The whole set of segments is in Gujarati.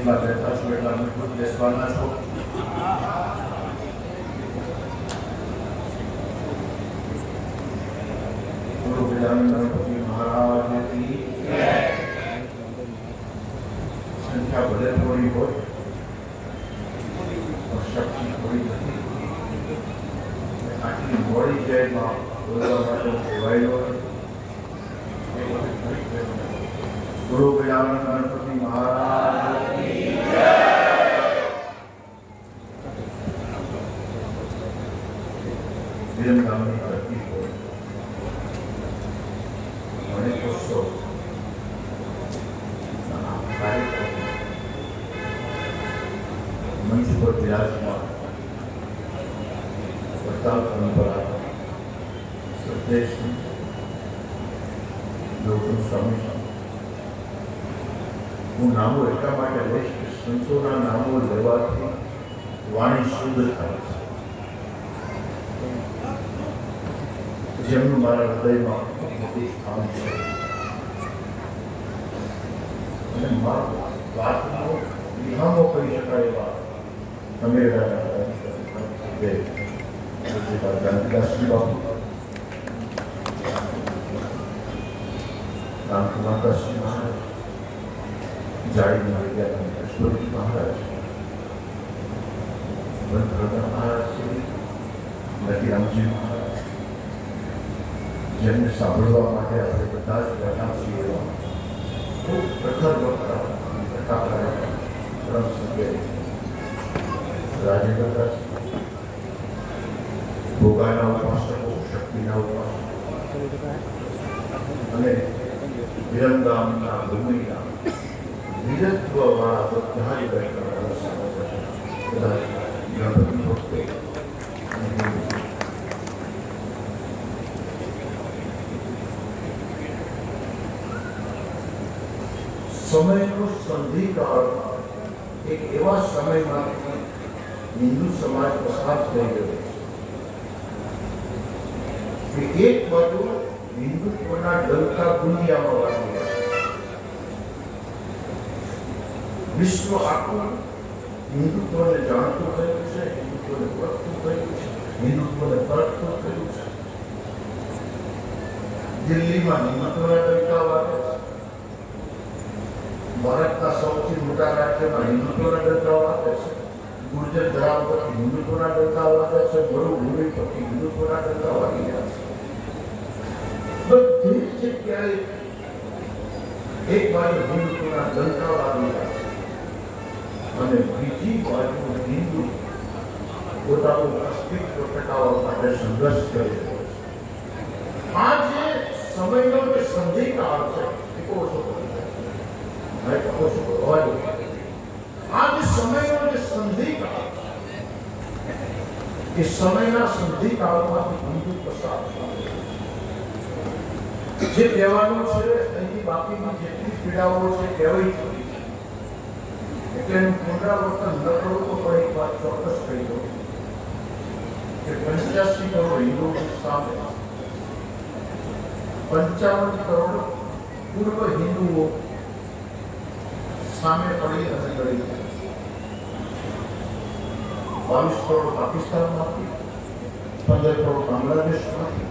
જેટલા બેઠા છો એટલા મજબૂત બેસવાના છો ગુરુ ગજાનંદ મહારાજની સંખ્યા ભલે થોડી હોય પણ શક્તિ થોડી નથી આટલી મોડી જયમાં બોલવા માટે કહેવાયેલો ગુરુ ગજાનંદ ગણપતિ મહારાજ વિરમગામની ધરતી હોય ગણેશોત્સવ આ કાર્યક્રમ મંચ પર વિરાજમાન વડતાલ પરંપરા સંદેશની ગૌતમ સ્વામી હું નામો એટલા માટે લઈશ કે સંતોના નામો લેવાથી વાણી શુદ્ધ થાય છે જેમનું મારા હૃદયમાં મોટું સ્થાન છે અને વાતનો વિહામો કરી શકાય એવા મહારાજ વિદ્યાનંદ મહારાજ મહારાજ જેમને સાંભળવા માટે આપણે બધા જ બેઠા છીએ એવા ખૂબ પ્રખર વક્તા પ્રતાપરાય પરમ સંજય રાજેન્દ્રદાસ ભોગાના ઉપાસકો શક્તિના ઉપાસકો અને વિરમગામના ભૂમિના વીરત્વવાળા બધા જ બેઠા બધા ગણપતિ ભક્તો સમયનો સંધિકાળ એક એવા સમયમાંથી હિન્દુ સમાજ પસાર થઈ ગયો છે કે એક બાજુ હિન્દુત્વના ડંકા દુનિયામાં વાગી રહ્યા છે. વિશ્વ આખું હિન્દુત્વને જાણતું થયું છે, હિન્દુત્વને ઓળખતું થયું છે, હિન્દુત્વને પરખતું થયું છે દિલ્હીમાં હિન્દુત્વના ડંકા વાગે છે ભારતના સૌથી મોટા રાજ્યમાં હિન્દુત્વના ડંકા વાગે છે ગુર્જર ધરાવ પરથી હિન્દુત્વના ડંકા વાગે છે મરુભૂમિ પરથી હિન્દુત્વના ડંકા વાગી રહ્યા છે બધી જ જગ્યાએ એક બાજુ હિન્દુત્વના ડંકા વાગી રહ્યા છે અને બીજી બાજુ હિન્દુ પોતાનું અસ્તિત્વ ટકાવવા માટે સંઘર્ષ કરી રહ્યો છે આ જે સમયનો જે સંધિકાળ છે એ કહો છો મેં કહો છો હોવા દો. આ જે સમયનો જે સંધિકાળ છે, એ સમયના સંધિકાળમાંથી હિન્દુ પસાર જે કહેવાનું છે, અહીંથી બાકીની જેટલી પીડાઓ છે, કહેવાય છે એટલે એનું પુનરાવર્તન ન કરું તો પણ એક વાત ચોક્કસ કહી દઉં. કે પંચ્યાસી કરોડ હિન્દુઓ સામે. પંચાવન કરોડ પૂર્વ હિન્દુઓ સામે પડી અને લડી બાવીસ કરોડ પાકિસ્તાનમાંથી પંદર કરોડ બાંગ્લાદેશમાંથી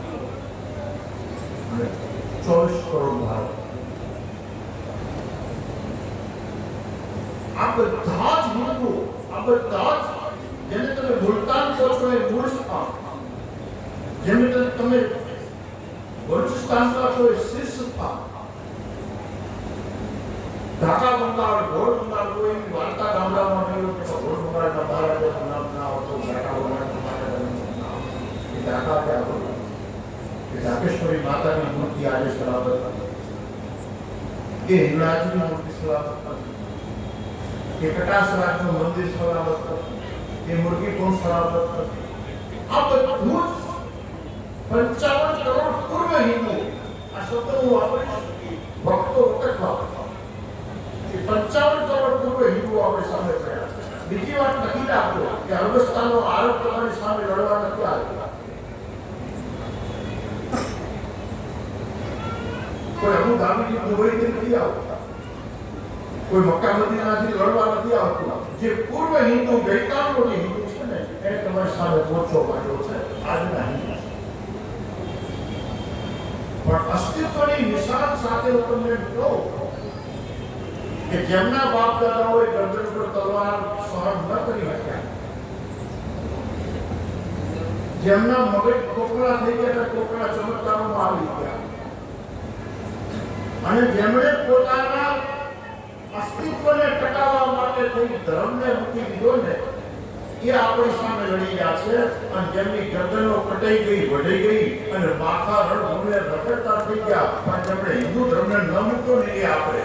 અને ચોવીસ કરોડ ભારત. આ બધા જ હિન્દુઓ આ બધા જ જેને તમે મુલતાન કહો છો એ મૂળ સ્થાન. જેને તમે- બલુચિસ્તાન કહો એ શીર્ષ સ્થાન. ઢાકા બંગાળ ઘોડ બંગાળ, કોઈ વાર્તા ગામડામાં ગયેલો કે ઘોડ બંગાળના મહારાજાનું મુર્ગી કોણ સલામત આ બધું પંચાવન કરોડ પૂર્વ હિન્દુ આ શબ્દ હું વાપરીશ ભક્તો એ પંચાવન કરોડ પૂર્વ હિન્દુઓ આપણી સામે બીજી વાત નથી આપતો કે અરબસ્તાનનો આરોપ તમારી સામે લડવા નથી આવ્યો કોઈ અબુ ધાબીની દુબઈથી નથી આવતા. કોઈ મક્કા મદીનાથી લડવા નથી જે પૂર્વ હિન્દુ ગઈકાલનો જે હિન્દુ છે ને, એને તમારી સામે મોરચો માંડ્યો છે. આજના હિન્દુ. પણ અસ્તિત્વની નિશાન સાથે હું તમને કહું કે જેમના બાપ દાદાઓએ ગરદન પર તલવાર જેમના મગજ કોકળા થઈ ગયા કોકળા ચમત્કારોમાં આવી ગયા. અને જેમણે પોતાના અસ્તિત્વને ટકાવવા માટે કોઈ ધર્મને મૂકી દીધો ને, એ આપણી સામે લડી રહ્યા છે અને જેમની ગરદનો કટાઈ ગઈ વઢી ગઈ અને માથા રણભૂમિએ રખડતા થઈ ગયા. પણ જેમણે હિન્દુ ધર્મને ન મૂક્યો ને, એ આપણે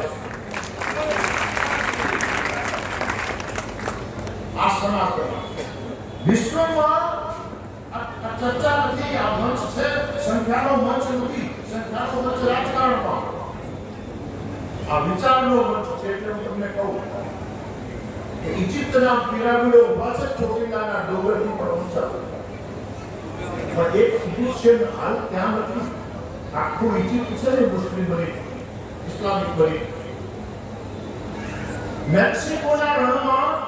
આ એક હાલ ત્યાં નથી. આખું ઇજિપ્ત છે ને મુસ્લિમ બની ઇસ્લામિક બની મેક્સિકોના રણમાં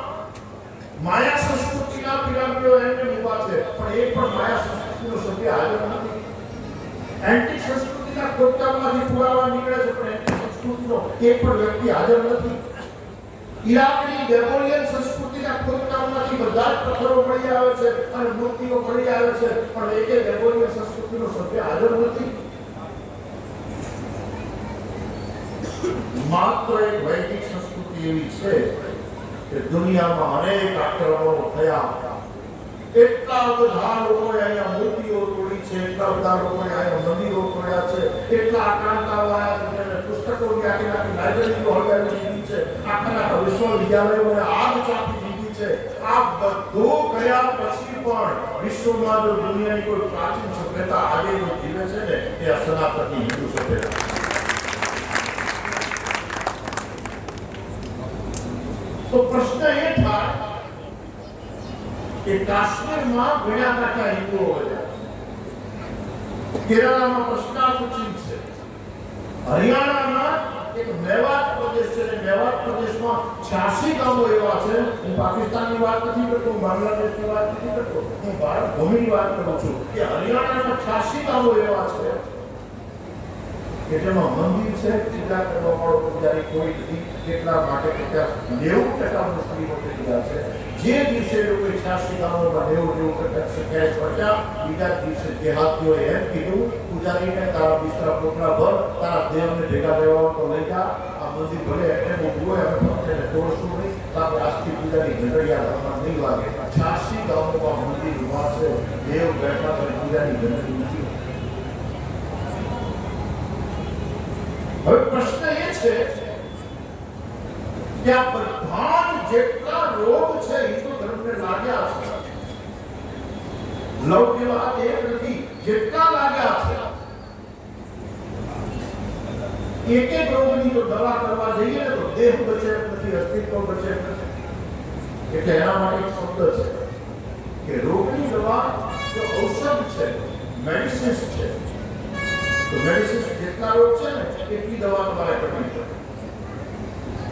માયા સંસ્કૃતિના પિરામિડો એમને ઊભા છે. પણ એ પણ માયા સંસ્કૃતિનો સભ્ય હાજર નથી. એન્ટી સંસ્કૃતિના ખોટકામાંથી પુરાવા નીકળે છે, પણ એન્ટી સંસ્કૃતિનો એ પણ વ્યક્તિ હાજર નથી. ઈરાકની બેબોલિયન સંસ્કૃતિના ખોદકામમાંથી બધા જ પથ્થરો મળી આવે છે અને મૂર્તિઓ મળી આવે છે, પણ એકે બેબોલિયન સંસ્કૃતિનો સભ્ય હાજર નથી. માત્ર એક વૈદિક સંસ્કૃતિ એવી છે કે દુનિયામાં અનેક આક્રમણો થયા એટલા બધા લોકો અહીંયા મૂર્તિઓ તોડી છે, એટલા બધા લોકો અહીંયા મંદિરો તોડ્યા છે, એટલા આક્રાંતાઓ આવ્યા છે પુસ્તકો પુસ્તકોની આખી લાઇબ્રેરીઓ હળગાવી દીધી છે આખા આખા વિશ્વવિદ્યાલયોને આગ ચાપી દીધી છે. આ બધું કર્યા પછી પણ વિશ્વમાં જો દુનિયાની કોઈ પ્રાચીન સભ્યતા આગળ જીવે છે ને એ સનાતનની હિન્દુ સભ્યતા તો પ્રશ્ન એ થાય કે કાશ્મીરમાં ઘણા ટકા હિન્દુઓ રહ્યા કેરળમાં પ્રશ્નાર્થ ચિહ્ન છે. હરિયાણામાં એક મેવાત પ્રદેશ છે અને મેવાત પ્રદેશમાં 86 ગામો એવા છે. હું પાકિસ્તાનની વાત નથી કરતો, હું બાંગ્લાદેશની વાત નથી કરતો. હું ભારત ભૂમિની વાત કરું છું કે હરિયાણામાં છ્યાસી ગામો એવા છે જેમાં મંદિર છે પૂજા કરવા વાળો પૂજારી કોઈ નથી કેટલા માટે કે નેવું ટકા મુસ્લિમો થઈ છે. જે દિવસે લોકો છ્યાસી ગામોમાં નેવું નેવું ટકા સંખ્યાએ પહોંચ્યા, બીજા દિવસે જેહાદીઓએ એમ કીધું, પૂજારીને તારા બિસ્તરા પોટલા ભર, તારા દેવને ભેગા રહેવા તો લઈ જા. આ મંદિર ભલે એટલે ઊભું હોય, અમે ભક્તને તોડશું નહીં. તારે આજથી પૂજારી ઝઘડિયા ગામમાં નહીં વાગે છ્યાસી ગામોમાં મંદિર ઊભા છે દેવ બેઠા છે પૂજાની ઘંટડી નથી હવે પ્રશ્ન એ છે કે આ બધા જ જેટલા રોગ છે હિન્દુ ધર્મને લાગ્યા છે. લવ કે વાત એક નથી, જેટલા લાગ્યા છે. એક એક રોગની જો દવા કરવા જઈએ ને તો દેહ બચે એમ નથી, અસ્તિત્વ બચે એમ નથી? એટલે એના માટે એક શબ્દ છે કે રોગની દવા જો ઔષધ છે મેડિસિન્સ છે. તો મેડિસિન્સ જેટલા રોગ છે ને એટલી દવા તમારે કરવી પડે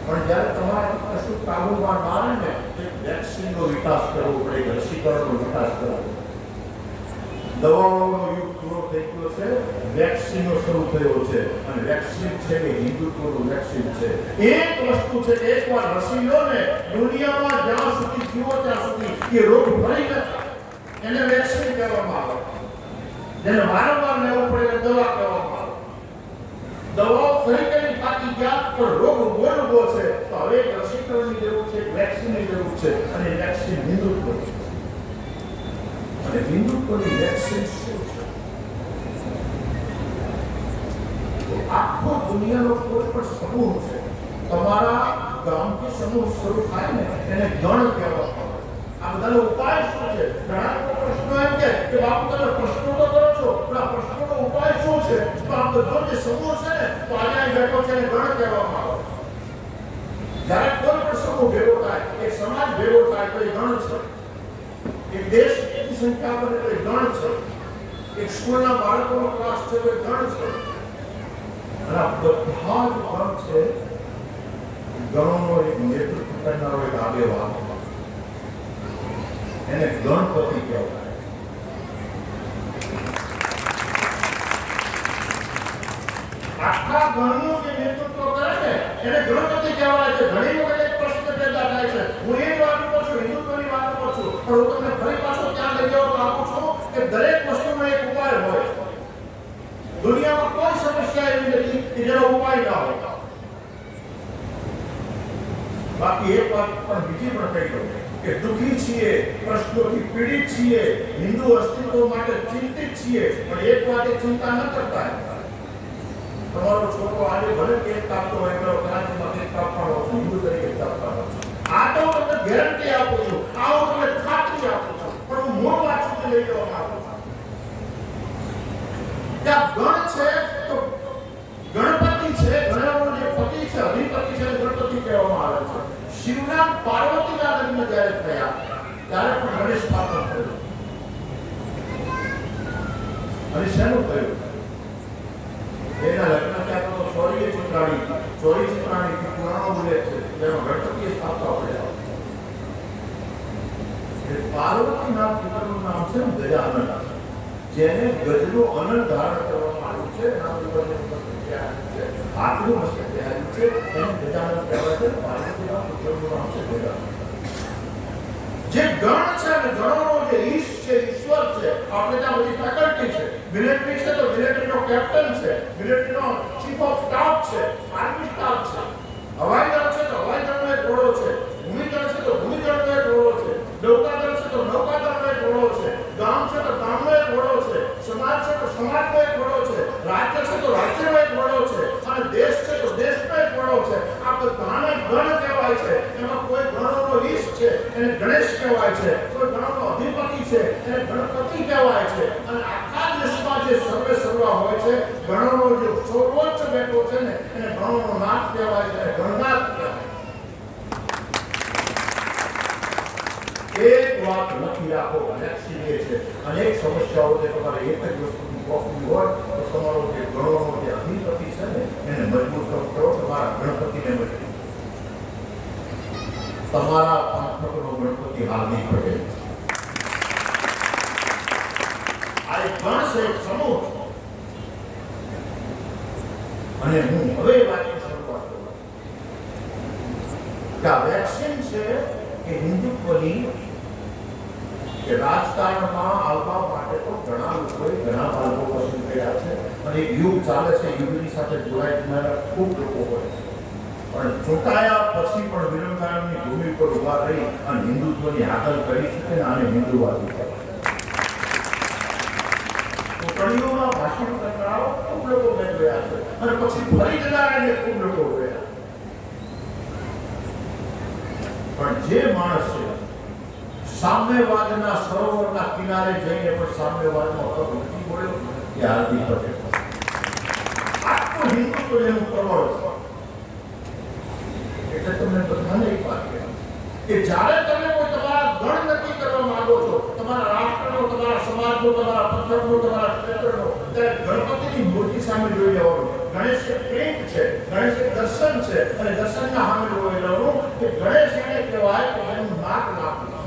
પણ જ્યારે તમારે કશું કાબુમાં ના આવે ને, તો વેક્સિનનો વિકાસ કરવો પડે રસીકરણનો વિકાસ કરવો. દવાઓનો યુગ પૂરો થઈ ગયો છે વેક્સિનો શરૂ થયો છે, અને વેક્સિન છે એ હિન્દુત્વનું વેક્સિન છે. એક વસ્તુ છે એકવાર રસી લો ને, દુનિયામાં જ્યાં સુધી જીવો ત્યાં સુધી એ રોગ ભરી નથી એને વેક્સિન કહેવામાં આવે. જેને વારંવાર લેવું પડે દવા કહેવામાં દવાઓ ફરી બાકી ગયા, પણ રોગ ઊભો ઊભો છે. તો હવે એક રસીકરણની જરૂર છે વેક્સિનની જરૂર છે. અને વેક્સિન હિન્દુત્વ અને હિન્દુત્વની વેક્સિન શું છે? આખો દુનિયાનો કોઈ પણ સમૂહ છે, તમારા ગામથી સમૂહ શરૂ થાય ને, એને ગણ કહેવામાં આવે. આ બધાનો ઉપાય શું છે? ઘણા પ્રશ્નો એમ કે બાપુ, તમે પ્રશ્નો તો કરો છો, પણ આ શું છે. તો આ બધો જે સમૂહ છે ને, તો આજે અહીં બેઠો ગણ કહેવામાં આવે. જ્યારે કોઈ પણ સમૂહ ભેગો થાય, એક સમાજ ભેગો થાય, તો એ ગણ છે. એક દેશ એની સંખ્યા બને તો એ ગણ છે. એક સ્કૂલના બાળકોનો ક્લાસ છે તો એ ગણ છે. અને આ બધા જ ગણ છે ગણોનો એક નેતૃત્વ કરનારો એક આગેવાન. એને ગણપતિ કહેવાય. ગણનું ઉપાય ના હોય. બાકી એક વાત પણ બીજી પણ કહી દઉં કે દુઃખી છીએ, પ્રશ્નોથી પીડિત છીએ, હિન્દુ અસ્તિત્વ માટે ચિંતિત છીએ, પણ એક વાત ચિંતા ન કરતા. તમારો છોકરો આજે ભલે કેક કાપતો હોય કરો કરાચીમાં કેક કાપવાનો છું, હિન્દુ તરીકે કાપવાનો છું. આ તો તમને ગેરંટી આપું છું, આ તમને ખાતરી આપું છું, પણ હું મૂળ વાત લઈ જવા માંગુ છું. ત્યાં ગણ છે તો ગણપતિ છે ગણવાનો જે પતિ છે, અધિપતિ છે ગણપતિ કહેવામાં આવે છે. શિવના પાર્વતીના લગ્ન જ્યારે થયા, ત્યારે પણ ગણેશ સ્થાપન થયું. અને શેનું થયું? એના લગ્ન ત્યાં ચોરીએ ચૂંટાડી ચોરી ચૂંટાડી કે પુરાણો બોલે છે. તેનો ગણપતિએ સ્થાપવા પડ્યા. એ પાર્વતીના પિતાનું નામ છે ગજાનન જેને ગજનો અનંત ધારણ કરવામાં આવ્યું છે. એના ઉપરને આટલું મસ્ત તૈયારી છે. એને ગજાનન કહેવાય છે. પાર્વતીના પુત્રનું નામ છે ગજાનન જે ગણ છે અને ગણોનો જે ઈશ છે ઈશ્વર છે. આપણે ત્યાં બધી ફેકલ્ટી છે. મિલિટરી છે તો મિલિટરીનો કેપ્ટન છે. મિલિટરીનો ચીફ ઓફ સ્ટાફ છે. આર્મી સ્ટાફ છે. હવાઈ દળ છે તો હવાઈ દળનો એક ઘોડો છે. ભૂમિદળ છે તો ભૂમિ દળનો એક ઘોડો છે. નૌકાદળ છે તો નૌકાદળનો એક ઘોડો છે. ગામ છે તો ગામનો એક ઘોડો છે. સમાજ છે તો સમાજનો એક ઘોડો છે. રાજ્ય છે તો રાજ્યનો એક ઘોડો છે. અને દેશ છે તો દેશનો એક ઘોડો છે. આ બધાને ગણ કહેવાય છે. એમાં કોઈ ગણોનો ઈશ છે. એને ગણેશ કહેવાય છે કોઈ ગણોનો અધિપતિ છે એને ગણપતિ કહેવાય છે. અને આખા દેશમાં જે સર્વે સર્વા હોય છે ગણોનો જે સર્વોચ્ચ બેઠો છે ને, એને ગણોનો નાથ કહેવાય છે ગણનાથ કહેવાય એક વાત લખી રાખો અનેક છે. અનેક સમસ્યાઓ છે, તમારે એક જ વસ્તુ કોપી હોય, તો તમારો જે ગણોનો જે અધિપતિ છે ને, એને મજબૂત કરો. તમારા ગણપતિને મજબૂત તમારા પંથકનો ગણપતિ હાર્દિક પટેલ આ એક ગણ સમૂહ છે. અને હું હવે વાતની શરૂઆત કરું. કે વેક્સિન છે કે હિન્દુત્વની કે રાજકારણમાં આવવા માટે તો ઘણા લોકોએ ઘણા બાળકો પસંદ કર્યા છે. અને યુગ ચાલે છે, યુગની સાથે જોડાયેલા ખૂબ લોકો હોય છે. પણ ચૂંટાયા પછી પણ વિરમગામની ભૂમિ પર ઊભા રહી અને હિન્દુત્વની હાકલ કરી શકે અને આને હિન્દુવાદી કહેવાય. ચૂંટણીઓમાં ભાષણ કરનારાઓ ખૂબ લોકો મેં જોયા છે અને પછી ફરી જનારાને ખૂબ લોકો જોયા પણ જે માણસ છે સામ્યવાદના સરોવરના કિનારે જઈને પણ સામ્યવાદનો અર્થ નથી બોલ્યો એ હાર્દિક પટેલ આટલું હિન્દુત્વ જેનું પ્રબળ છે એટલે તમને બધાને એક વાત કહેવાય કે જ્યારે તમે કોઈ તમારા ગણ નક્કી કરવા માંગો છો તમારા રાષ્ટ્રનો સમાજનો તમારા પંથકનો તમારા ક્ષેત્રનો ત્યારે ગણપતિની મૂર્તિ સામે જોઈ લેવાનું. ગણેશ પ્રેમ છે, ગણેશ દર્શન છે અને દર્શનના સામે જોઈ લેવાનું કે ગણેશ એને કહેવાય કે એનું નાક નાખવું.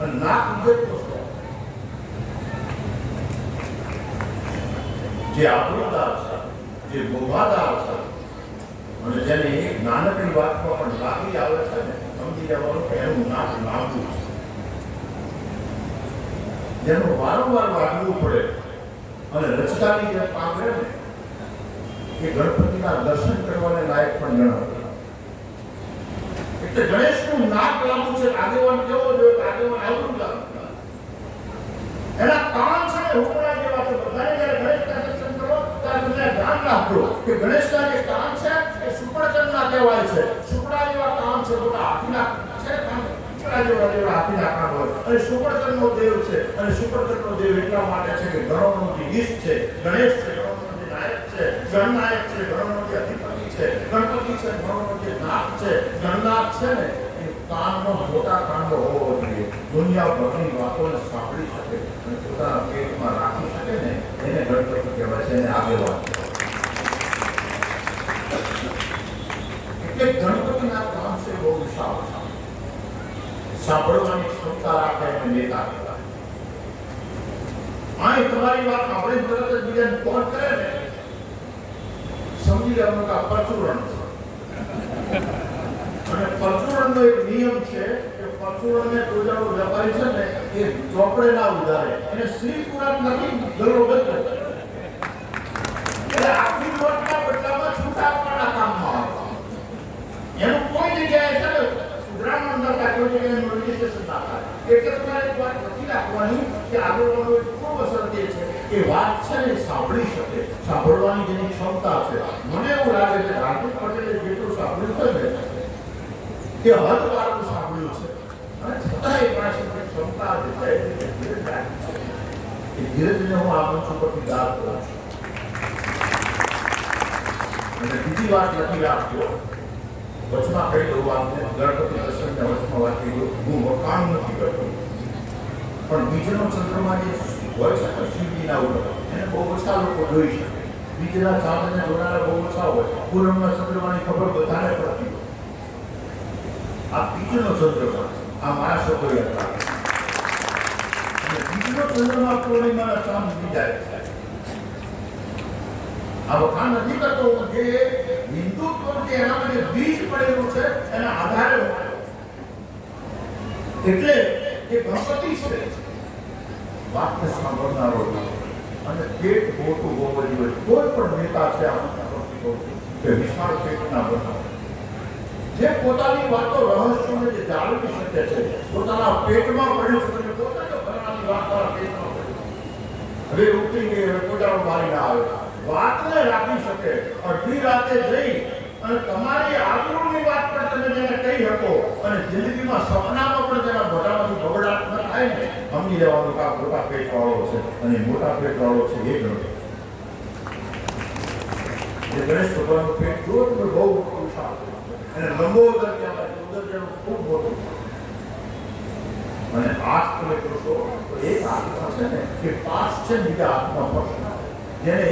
અને નાક છે. જે આપણુદાર છે, જે બોભાદાર છે, અને જેને નાનકડી વાતમાં પણ લાગી આવે છે ને, સમજી જવાનું કે એનું નાક નાખવું છે. જેનું વારંવાર વાગવું પડે અને રચતાની જે પામે ને, એ ગણપતિના દર્શન કરવાને લાયક પણ ગણાવે એટલે ગણેશનું નાક લાંબુ છે આગેવાન કેવો જોઈએ આગેવાન આવડું લાંબુ એના કાન છે ને રોકડા જેવા છે, બધાને જયારે ગણેશના દર્શન કરો, ત્યારે તમને ધ્યાન રાખજો કે ગણેશના જે કાન છે, એ સુપરચંદના કહેવાય છે. સુપડા જેવા કાન છે, બધા હાથીના જેવા જેવા હાથીના કાન હોય અને સુપરચંદનો દેવ છે. અને સુપરચંદનો દેવ એટલા માટે છે કે ગણોનો જે છે, ગણેશ છે ગણપતિ છે સાંભળી શકે અને રાખી શકે ને, એને ગણપતિ કહેવાય છે એટલે ગણપતિના કામ છે બહુ વિશાળ છે. સાંભળવાની ક્ષમતા રાખે અને નેતા કહેવાય તમારી વાત આપણે તરત જ બીજાને ફોન કરે ને, સમજી લેવાનું કે પરચુરણ છે. અને પરચુરણનો એક નિયમ છે કે પરચુરણને કોઈ વેપારી છે ને એ ચોપડે ના ઉધારે, એને શ્રી પુરાણ નથી ગરો બધો એટલે આખી નોટના બદલામાં છૂટા આપવાના કામમાં આવે એનું કોઈ જગ્યાએ છે ને કે હદ વાળું સાંભળ્યું છે અને ક્ષમતા છે તે ધીરે ધીરજને હું આ મંચ બીજી વાત લખી રાખજો વચમાં કહી દઉં ગણપતિ દર્શનને વચમાં વાંચી દઉં હું વખાણ નથી કરતો. પણ બીજનો ચંદ્રમાં જે હોય છે શિવજીના ઉપર એને બહુ ઓછા લોકો જોઈ શકે. બીજના ચાંદને જોનારા બહુ ઓછા હોય. પૂનમના ચંદ્રમાની ખબર બધાને પડતી હોય. આ બીજનો ચંદ્રમા, આ મારા શબ્દો હતા બીજનો ચંદ્રમા પૂર્ણિમાના ચાંદ બીજા આ નથી કરતો જે હિન્દુત્વ જે એના માટે બીજ પડેલું છે એના આધારે એટલે એ ગણપતિ છે. વાતને સાંભળનારો અને પેટ મોટું હોવું જોઈએ કોઈ પણ નેતા છે કે વિશાળ પેટના બનાવ જે પોતાની વાતો રહસ્યોને જે જાળવી શકે છે, પોતાના પેટમાં પડ્યું છે પોતાના વાત પેટમાં પડ્યું હવે ઉઠી ગઈ હવે પોતાનો મારી ના આવે. વાતને રાખી શકે. અડધી રાતે જઈ અને તમારી આબરૂની વાત પણ તમે જેને કહી શકો અને જિંદગીમાં સપનામાં પણ તેના બધામાંથી બગડાટ ન થાય ને સમજી લેવાનું કે મોટા પેટવાળો છે અને મોટા પેટવાળો છે એ ગણો ગણેશ ભગવાનનું પેટ જો તમે બહુ મોટું અને લંબોદર કહેવાય છે, ઉદર જેવું ખૂબ મોટું અને આઠ તમે કરશો તો એક આત્મા છે ને કે પાસ છે બીજા આત્મા પડશે જેને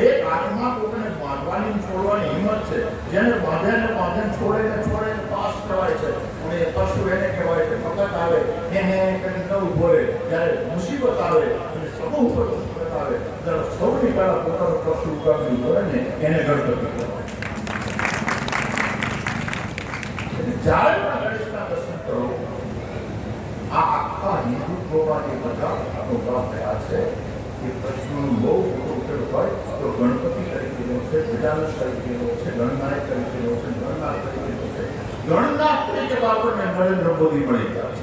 કોઈને બાંધવાની છોડવાની હિંમત છે, જેને બાંધે ને બાંધે છોડે ને છોડે ને પાસ કહેવાય છે, અને એ પશુ એને કહેવાય છે, ફકત આવે એને કરીને ન મુસીબત આવે અને સમૂહ આવે, ત્યારે પહેલા પોતાનું પશુ ઉગાવ્યું કરે ને એને ગણપતિ કહેવાય જ્યારે પણ ગણેશના આ આખા હિન્દુત્વમાં જે બધા અનુભવ થયા છે એ પ્રશ્નોનું બહુ હોય તો ગણપતિ તરીકેનો છે ગજાનન તરીકેનો છે ગણનાયક તરીકેનો છે ગણનાથ તરીકેનો છે ગણનાથ તરીકે તો આપણને નરેન્દ્ર મોદી મળી ગયા છે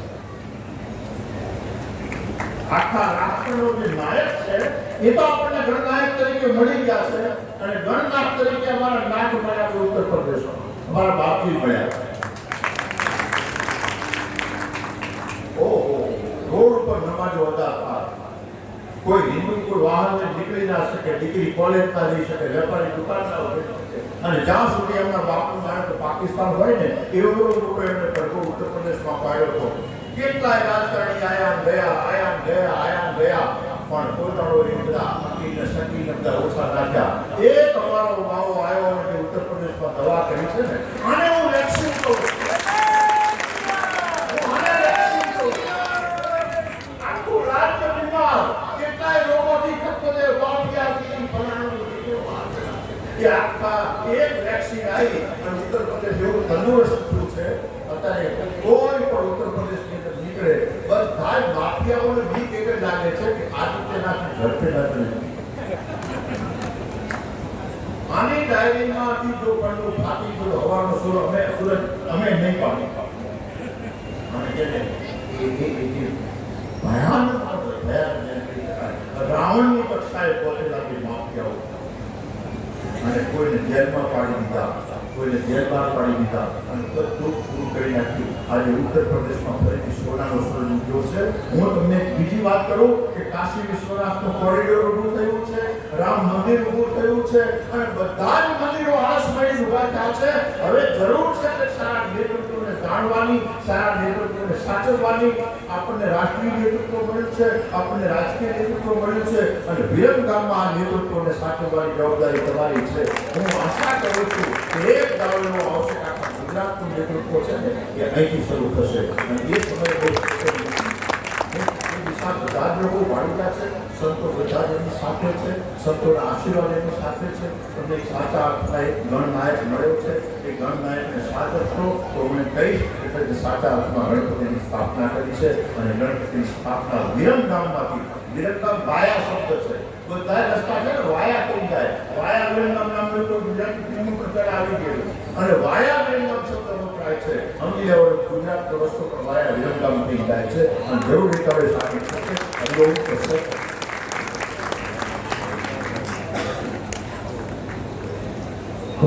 આખા રાષ્ટ્રનો જે નાયક છે એ તો આપણને ગણનાયક તરીકે મળી ગયા છે અને ગણનાથ તરીકે અમારા નાથ મળ્યા છે ઉત્તર પ્રદેશમાં અમારા બાપજી મળ્યા છે ઓહો રોડ ઉપર નમાજો અદા થાય કોઈ હિન્દુ કોઈ વાહન નીકળી ના શકે, દીકરી કોલેજ ના જઈ શકે, વેપારી દુકાન ના હોય અને જ્યાં સુધી એમના બાપનું જાણે પાકિસ્તાન હોય ને, એવો લોકો એમને પ્રભુ ઉત્તર પ્રદેશમાં પાડ્યો હતો. કેટલાય રાજકારણી આયામ ગયા આયામ ગયા આયામ ગયા. પણ પોતાનો બધા અકીને શકીને બધા ઓછા નાખ્યા એ તમારો માવો આવ્યો અને ઉત્તર પ્રદેશમાં દવા કરી છે ને, આને હું વેક્સિન કહું છું. હું આને વેક્સિન કહું છું. આખું રાજ્ય બીમાર કેટલાય રોગોથી ખતરે વાપિયાથી ફલાણું ઢીકણું આ એ આખા એક વેક્સિન આવી અને ઉત્તર પ્રદેશ એવું તંદુરસ્ત થયું છે અત્યારે કોઈ પણ ઉત્તર પ્રદેશની અંદર નીકળે બધા જ માફિયાઓને બીક એક જ લાગે છે કે આ રીતે નાખી ઝડપે ના ચડી આની ડાયરીમાંથી જો કંડું ફાટી ગયું હવાનો સુર અમે સુરત અમે નહીં પાડી અને જેને એ એ એ જે ભયાનક આપણે ભયાનક જેને કહી શકાય રાવણની કક્ષાએ પહોંચેલા જે માફિયાઓ અને કોઈને જેલમાં પાડી દીધા, કોઈને જેલ બહાર પાડી દીધા. અને બધું પૂરું કરી નાખ્યું આજે ઉત્તર પ્રદેશમાં ફરીથી સોનાનો સૂરજ ઉગ્યો છે. હું તમને બીજી વાત કરું કે કાશી વિશ્વનાથનો કોરિડોર ઊભું થયું છે, રામ મંદિર ઊભું થયું છે, અને બધા જ મંદિરો આ સમયે ઊભા થયા છે. હવે જરૂર છે કે સારા નેતૃત્વને જાણવાની, સારા નેતૃત્વને સાચવવાની આપણને રાષ્ટ્રીય નેતૃત્વ મળ્યું છે, આપણને રાજકીય નેતૃત્વ મળ્યું છે અને વિરમ ગામમાં આ નેતૃત્વને સાચવવાની જવાબદારી તમારી છે. હું આશા કરું છું કે એક દાવડનો આવશે આખા ગુજરાતનું નેતૃત્વ છે ને એ અહીંથી શરૂ થશે. અને એ સમય બહુ દાદરકો વાળુકા છે, સંતો સાથે છે, સંતોના આશીર્વાદ સાથે છે. તમને સાચા અર્થમાં એક ગણનાયક મળ્યો છે. એ ગણનાયકને સાથ આપશો તો હું કહીશ, એટલે સાચા અર્થમાં ગણપતિની સ્થાપના કરી છે અને ગણપતિની સ્થાપના વિરમ ગામમાંથી વાયા શબ્દ છે. બધા રસ્તા છે ને વાયા થઈ જાય. વાયા વિરમ ગામ નામનું તો ગુજરાતી પ્રચાર આવી ગયું અને વાયા વિરમ ગામ શબ્દ વપરાય છે. સમજી લેવાનું ગુજરાત રસ્તો પર વાયા વિરમગામ થઈ જાય છે. અને જરૂર એક હવે સાબિત થશે હરિઓમ